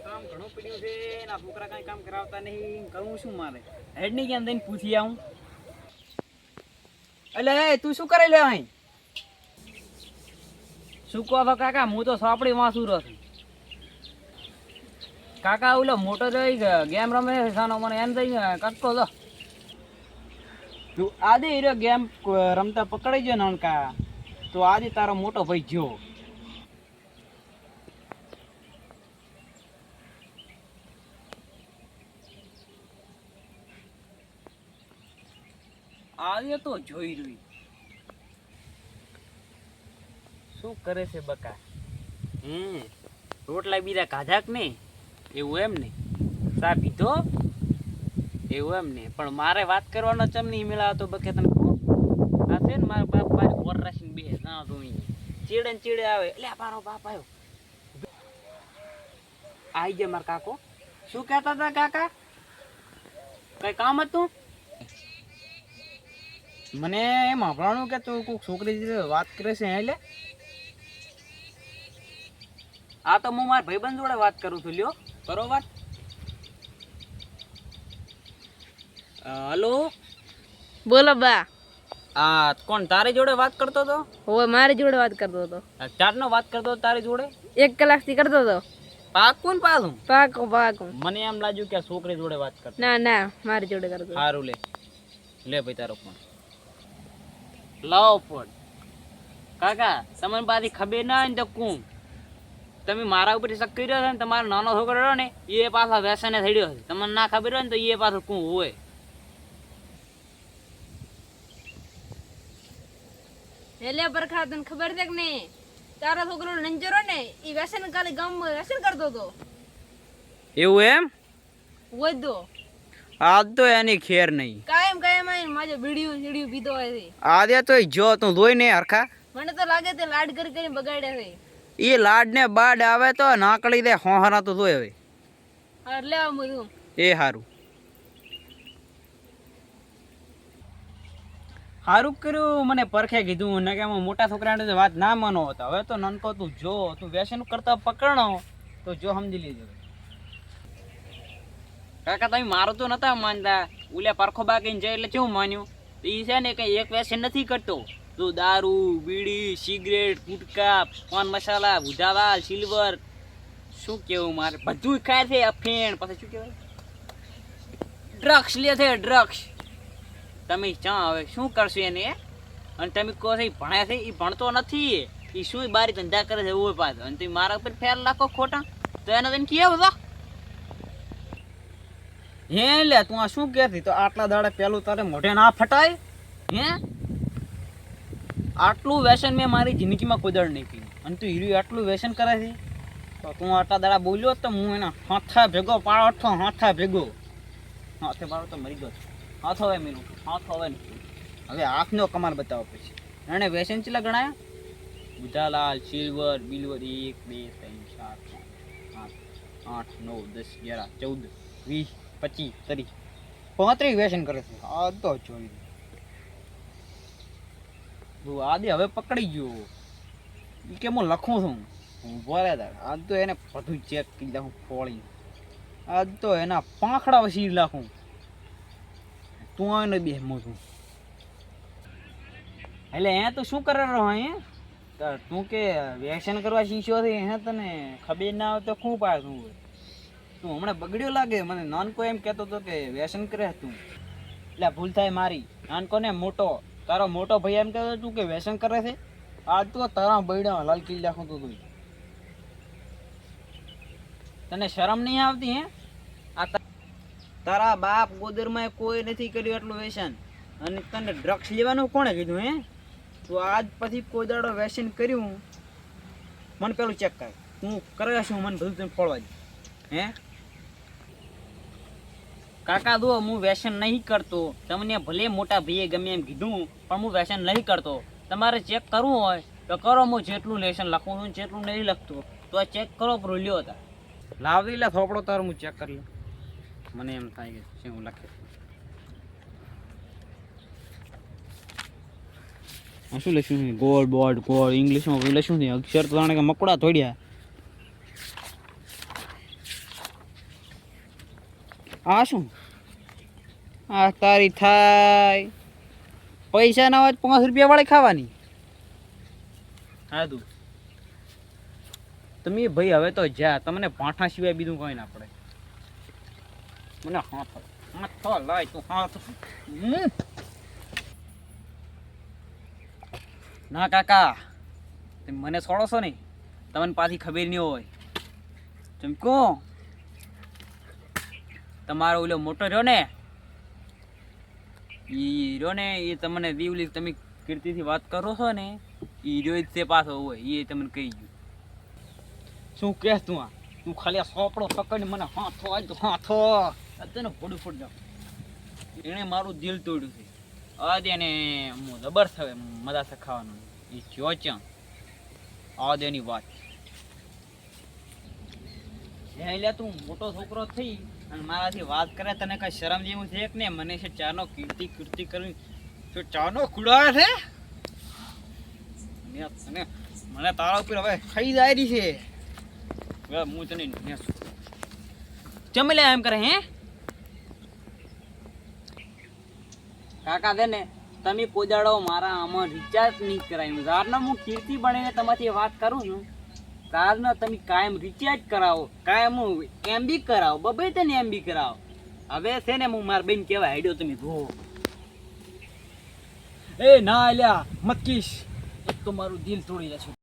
કામ ઘણું પડ્યું છે ના છોકરા કાંઈ કામ કરાવતા નહીં. કરવું શું મારે. હેડની ક્યાં જઈને પૂછી આવું? એટલે હે તું શું કરે લે અહીં? શું કહો છો કાકા? હું તો સાપડી વાંસું રહ્યો છું કાકા, ઓલો મોટો જઈ ગેમ રમે છે સાનો, મને એમ થઈ કટકો તો તું આજે ગેમ રમતા પકડાઈ ગયો નાનકા તો આજે તારો મોટો ભાઈ ગયો. આજે તો જોઈ રહી શું કરે છે બકા? હમ, રોટલા બીજા કાઢા ને એવું એમ ને? સા પીધો? એવું એમ ને? પણ મારે વાત કરવાનો ચમ નહીં મેળાતો બકે તને? આ છે ને મારા બાપ મારી ઓર રાખીને બે ના તો ચીડે ને ચીડે આવે. એટલે મારો બાપ આવ્યો. આઈ ગયા મારા કાકો. શું કહેતા હતા કાકા? કઈ કામ હતું? મને એમ સાંભળવાનું કે તું કોઈક છોકરી વાત કરે છે એટલે આ તો હું મારા ભાઈબંધ જોડે વાત કરું છું લ્યો. કરો વાત હલો? બોલો બા. આ કોણ તારી જોડે વાત કરતો હતો? હવે મારી જોડે વાત કરતો હતો. ચાટનો વાત કરતો તારી જોડે? એક કલાકથી કરતો હતો. પાકું ને પાછું? પાકું પાકો. મને એમ લાગ્યું કે છોકરી જોડે વાત કરતો. ના ના મારી જોડે કરતો સારું લે. લે ભાઈ તારો ફોન. લાવો ફોન. કાકા તમને પાછી ખબર ના હોય ને તો કું તમે મારા ઉપર શક કર્યો છે ને તમારો નાનો છોકરો રહ્યો ને એ પાછા વ્યસને થડ્યો છે. તમને ના ખબર હોય ને તો એ પાછો કું હોય. એટલે પરખા તને ખબર છે કે નહીં? તારો છોકરો નંજરો ને એ વ્યસન કાલે ગામ વ્યસન કરતો હતો. એવું એમ? હોય તો આજ તો એની ખેર નહીં. માજો બીડીયું સીડીયું પીતો હોય છે. આજે તો જો તું જોઈ ને હરખા. મને તો લાગે તે લાડ કરી કરીને બગાડ્યા છે. એ લાડ ને બાડ આવે તો નાકળી દે હોહરા તો જોય હવે. લેવા બધું એ સારું સારું કર્યું મને પરખે કીધું ને કે મોટા છોકરાને તો વાત ના માનો હતો. હવે તો નનકો તું જો તું વ્યસન કરતા પકડો તો જો સમજી લેજો કાકા તમે મારું તો નતા માનતા? ઉલ્યા પરખો બાકીને જાય એટલે કેવું માન્યું? તો એ છે ને કંઈ એક વ્યસન નથી કરતો. તો દારૂ, બીડી, સિગરેટ, ગુટકા, પાન મસાલા ભૂજાવાલ સિલ્વર, શું કેવું મારે? બધું ખાય છે અફેણ પછી શું કહેવાય ડ્રગ્સ લે છે, ડ્રગ્સ. તમે ચા હવે શું કરશો એને? અને તમે કહો છો એ ભણે છે એ ભણતો નથી. એ શું બારી ધંધા કરે છે, એવું પાછો. અને તમે મારા ઉપર ફેર લાખો ખોટા. તો એને તને કેવું તો. હે લે, તું આ શું કહેતી? તો આટલા દાડે પેલું તારે મોઢે ના ફટાય? હે? આટલું વ્યસન મેં મારી જિંદગીમાં કોઈ દાડ નહીં પીધું અને તું હીરું આટલું વ્યસન કરે છે? તો તું આટલા દાડા બોલ્યો તો હું એના હાથા ભેગો પાડો અઠો હાથા ભેગો. હાથે પાડો તો મરી ગયો હાથ હવે મીનું હાથ હવે હવે હાથનો કમાલ બતાવો પછી એણે વ્યસન ચેલા ગણાયા? બુધાલાલ, સિલ્વર, બિલ્વર, એક, બે, ત્રણ, ચાર, પાંચ આઠ, નવ, દસ, અગિયાર, ચૌદ, વીસ પચીસ સોરી પાંત્રીસ વ્યસન કરે છે. આ તો. તું આદે હવે પકડી ગયો. એ કે હું લખું છું? હું બોલે આજ તો. એને બધું ચેક કરી લખું ફોળી. આજ તો એના પાંખડા વસી લખું તું આવીને બે છું. એટલે એ તો શું કરે રહો અહીંયા તું કે વ્યસન કરવા શીખ્યો છે? હે તને ખબર ના આવે તો શું પાય તું તું હમણાં બગડ્યો લાગે, મને નાનકો એમ કહેતો હતો કે વ્યસન કરે તું. એટલે ભૂલ થાય મારી. નાનકો ને મોટો, તારો મોટો ભાઈ એમ કહેતો તું કે વ્યસન કરે છે? આજ તો તારા બૈડા લાલ કિલ્લા ખોતો તું તને શરમ નહીં આવતી, હે? આ તારા બાપ ગોદરમાં કોઈ નથી કર્યું એટલું વ્યસન. અને તને ડ્રગ્સ લેવાનું કોણે કીધું, હે? તું આજ પછી કોઈ દાડો વ્યસન કર્યું? મને પેલું ચેક કર. હું કરે છું મને બધું તને ફોડવા દે હે? કાકા દો હું વ્યસન નહીં કરતો. તમને ભલે મોટા ભાઈએ ગમે એમ કીધું પણ હું વ્યસન નહીં કરતો. તમારે ચેક કરવું હોય તો કરો હું જેટલું લેશન લખું છું જેટલું નહીં લખતું. તો આ ચેક કરો પર હતા લાવી લે થોપડો તારો હું ચેક કરી લઉં. મને એમ થાય કે શું હું લખે. આ શું લખ્યું ગોળ બોર્ડ ગોળ. ઇંગ્લિશમાં લખ્યું છે અક્ષર તો જાણે કે મકડા થોડ્યા આ શું? આ તારી થાય. પૈસા ના હોય પાંચ રૂપિયા વાળી ખાવાની. હા, તું. તમે ભાઈ હવે તો જા. તમને પાઠા સિવાય બીજું કોઈ ના પડે. મને હાથ હાથ લાય તું હાથ. ના, કાકા. તમે મને છોડો છો ને? તમને પાછી ખબર નહીં હોય. ચમકો તમારો ઓલો મોટો રહ્યો ને? એ રહ્યો ને એ તમને દીવલી તમે કીર્તિથી વાત કરો છો ને એ રહ્યો તે પાછો હોય એ તમને કહી ગયું. શું કહે તું આ? તું ખાલી સોપડો પકડીને મને હાથો આજ તો હાથો અત્યારે ફોડું ફોડ જાઉં. એણે મારું દિલ તોડ્યું છે. આ એને હું જબર થવે મજા સખાવાનું એ જો ચા આ દેની વાત લે તું, મોટો છોકરો થઈ. અને મારાથી વાત કરે તને કઈ શરમ જેવું છે કે ને મને છે ચાનો કીર્તિ કીર્તિ કરવી. તો ચાનો કુડાવે છે? મને તારા ઉપર હવે ખાઈ જાય છે. હું તને જમી લે એમ કરે, હે? કાકા દે ને, તમે કોદાડો મારા આમાં રિચાર્જ નહીં કરાયું ઝારના હું કીર્તિ બનીને તમારી વાત કરું છું. તારના તમે કાયમ રિચાર્જ કરાવો, કાયમ હું એમબી કરાવો, બબે તને એમબી કરાવો. હવે છે ને હું મારા બેન કહેવાય હેડ્યો તમે ધો એ ના અલ્યા મત કીશ એક તો મારું દિલ તોડી જશે